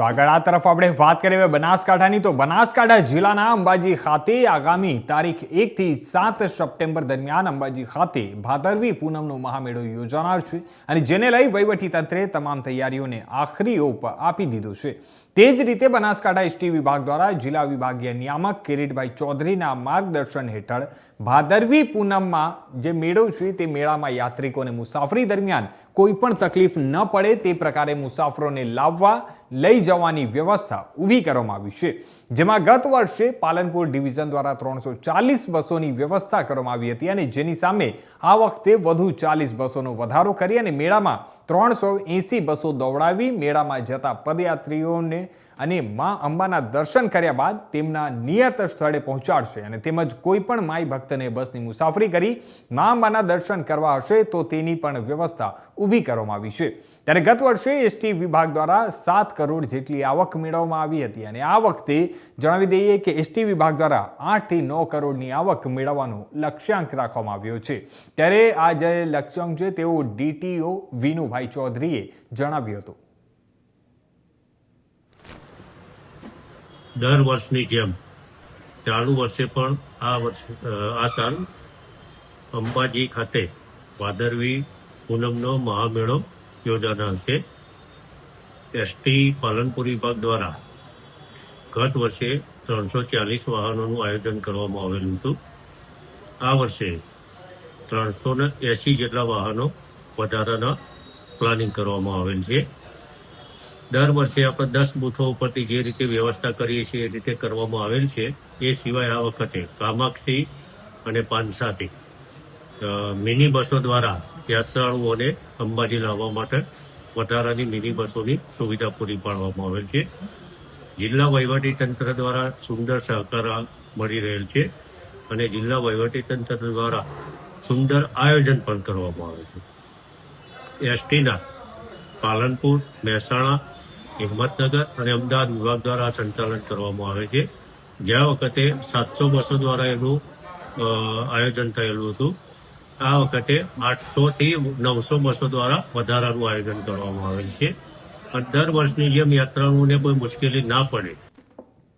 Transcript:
તો આગળ આ તરફ આપણે વાત કરીએ બનાસકાંઠાની. તો બનાસકાંઠા જિલ્લાના અંબાજી ખાતે આગામી તારીખ એકથી સાત સપ્ટેમ્બર દરમિયાન અંબાજી ખાતે ભાદરવી પૂનમનો મહામેળો યોજાનાર છે અને જેને લઈ વહીવટી તંત્રે તમામ તૈયારીઓને આખરી ઓપ આપી દીધો છે. તે જ રીતે બનાસકાંઠા એસટી વિભાગ દ્વારા જિલ્લા વિભાગીય નિયામક કિરીટભાઈ ચૌધરીના માર્ગદર્શન હેઠળ ભાદરવી પૂનમમાં જે મેળો છે તે મેળામાં યાત્રિકોને મુસાફરી દરમિયાન કોઈ પણ તકલીફ ન પડે તે પ્રકારે મુસાફરોને લાવવા લઈ જવાની વ્યવસ્થા ઊભી કરવામાં આવી છે. જેમાં ગત વર્ષે પાલનપુર ડિવિઝન દ્વારા ત્રણસો ચાલીસ બસોની વ્યવસ્થા કરવામાં આવી હતી અને જેની સામે આ વખતે વધુ ચાલીસ બસોનો વધારો કરી અને મેળામાં ત્રણસો એંસી બસો દોડાવી મેળામાં જતા પદયાત્રીઓને અને મા અંબાના દર્શન કર્યા બાદ તેમના નિયત સ્થળે પહોંચાડશે અને તેમજ કોઈ પણ માઈ ભક્તને બસની મુસાફરી કરી મા અંબાના દર્શન કરવા હશે તો તેની પણ વ્યવસ્થા ઊભી કરવામાં આવી છે. ત્યારે ગત વર્ષે એસટી વિભાગ દ્વારા સાત કરોડ જેટલી આવક મેળવવામાં આવી હતી અને આ વખતે જણાવી દઈએ કે એસટી વિભાગ દ્વારા આઠથી નવ કરોડની આવક મેળવવાનો લક્ષ્યાંક રાખવામાં આવ્યો છે. ત્યારે આ જે લક્ષ્યાંક છે તેવું ડીટીઓ વિનુભાઈ ચૌધરીએ જણાવ્યું હતું. દર વર્ષની જેમ ચાલુ વર્ષે પણ આ વર્ષે આ સાલ અંબાજી ખાતે ભાદરવી પૂનમનો મહામેળો યોજાનાર છે એસટી પાલનપુર વિભાગ દ્વારા ગત વર્ષે ત્રણસો ચાલીસ વાહનોનું આયોજન કરવામાં આવેલું હતું. આ વર્ષે ત્રણસો ને એસી જેટલા વાહનો વધારાના પ્લાનિંગ કરવામાં આવેલ છે. દર વર્ષે આપણે દસ બૂથો ઉપરથી જે રીતે વ્યવસ્થા કરીએ છીએ, એ રીતે કરવામાં આવેલ છે. એ સિવાય આ વખતે કામાક્ષી અને પાનસાથી મિની બસો દ્વારા યાત્રાળુઓને અંબાજી લાવવા માટે વધારાની મિની બસોની સુવિધા પૂરી પાડવામાં આવેલ છે. જિલ્લા વહીવટી તંત્ર દ્વારા સુંદર સહકાર મળી રહેલ છે અને જિલ્લા વહીવટી તંત્ર દ્વારા સુંદર આયોજન પણ કરવામાં આવે છે. એસટીના પાલનપુર, મહેસાણા હિંમતનગર અને અમદાવાદ વિભાગ દ્વારા સંચાલન કરવામાં આવે છે. જ્યાં વખતે સાતસો બસો દ્વારા એનું આયોજન થયેલું હતું. આ વખતે આઠસો થી નવસો બસો દ્વારા વધારાનું આયોજન કરવામાં આવેલ છે. દર વર્ષની જેમ યાત્રાઓને કોઈ મુશ્કેલી ના પડે